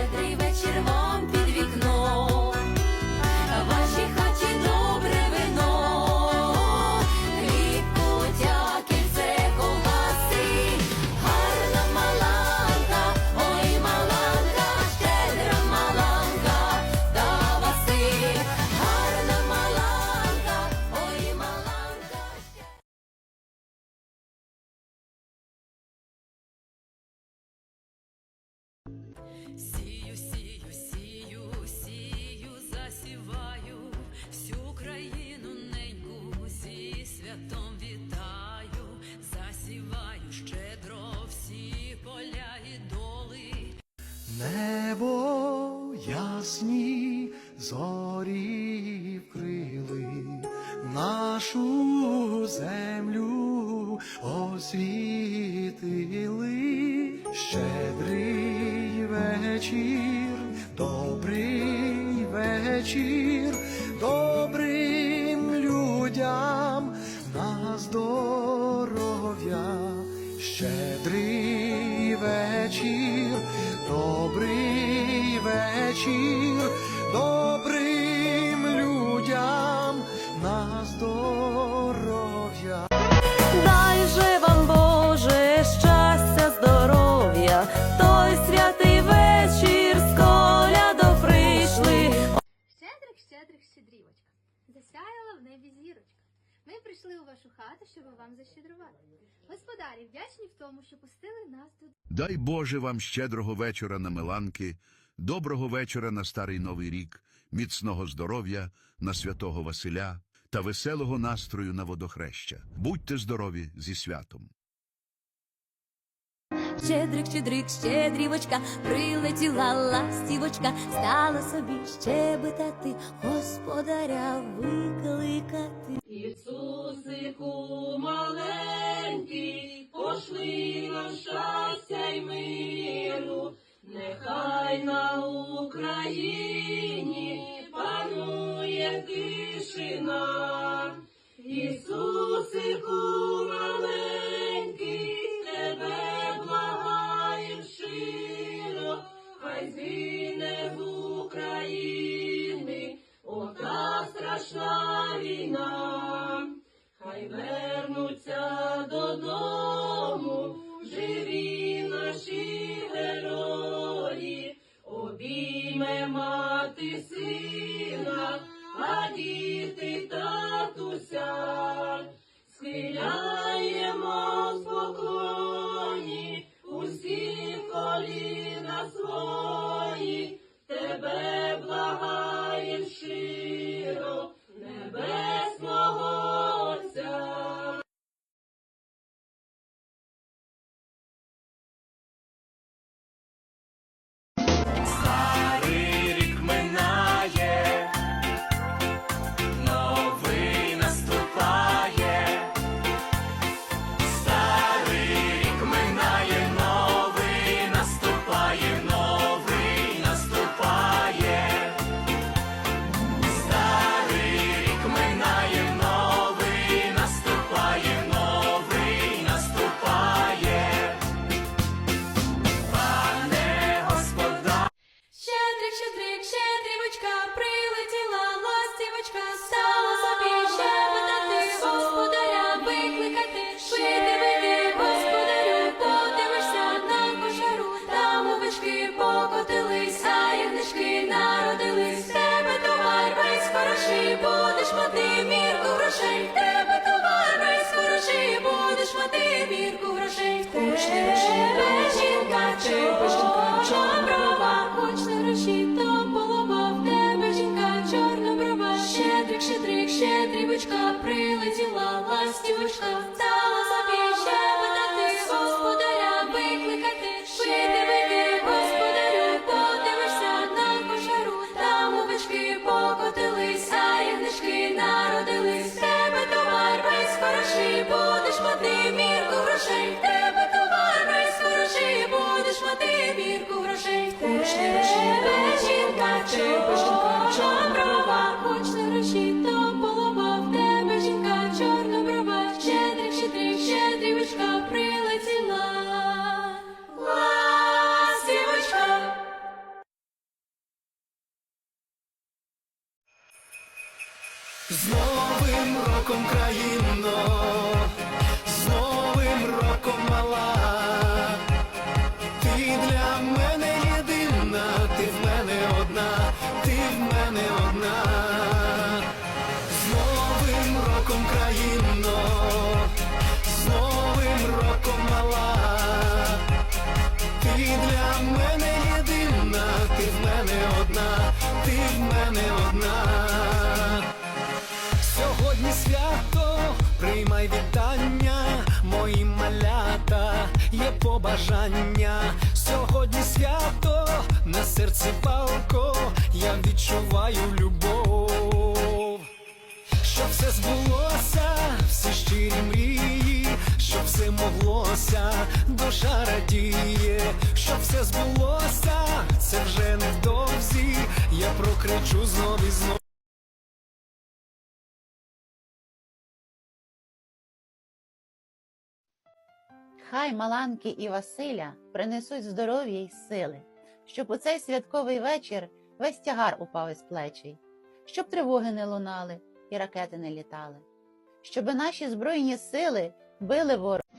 щедрий вечір вам під вікном. Вашій хаті добре вино, хліб, кутя, кільце, ковбаси, гарна маланка, ой, маланка, щедра маланка, та гарна маланка, ой, маланка. Сію, сію, зорі вкрили, нашу землю освітили, щедрий вечір, добрий вечір, добрим людям на здоров'я, щедрий вечір, добрий вечір, добрим у вашу хату, щоб вам защедрувати. Господарі, вдячні в тому, що пустили нас тут. Дай Боже вам щедрого вечора на Миланки, доброго вечора на Старий Новий рік, міцного здоров'я на святого Василя та веселого настрою на водохреща. Будьте здорові зі святом. Щедрик, щедрик, щедрівочка, прилетіла ластівочка, стала собі щебетати, господаря викликати. Нехай на Україні панує тишина. Ісусику маленький, тебе благаєм щиро, хай згине з України ота страшна війна, хай вернуться додому, грошей, В тебе товар хороший, будеш мати вірку грошей, Хоч не руші, жінка, чи жінка, чорноброва, хоч не гроші, то полова, в тебе жінка, чорноброва, щедрик, щедрик, щедрівочка, прилетіла ластівочка, чи по жінка чорноброва, хоч на гроші, то полова в тебе жінка чорноброва, щедрих, щедрих, щедрівочка прилетіла. Ластівочка. З новим роком країно. Роком країно, з Новим роком мала. Ти для мене єдина, ти в мене одна, ти в мене одна. Сьогодні свято, приймай вітання, мої малята, є побажання. Сьогодні свято, на серці палко, я відчуваю любов. Щоб все збулося, моглося, душа радіє, щоб все збулося, це вже невдовзі, я прокричу знов і знов. Хай Маланки і Василя принесуть здоров'я й сили, щоб у цей святковий вечір весь тягар упав із плечей, щоб тривоги не лунали і ракети не літали, щоб наші збройні сили били ворога.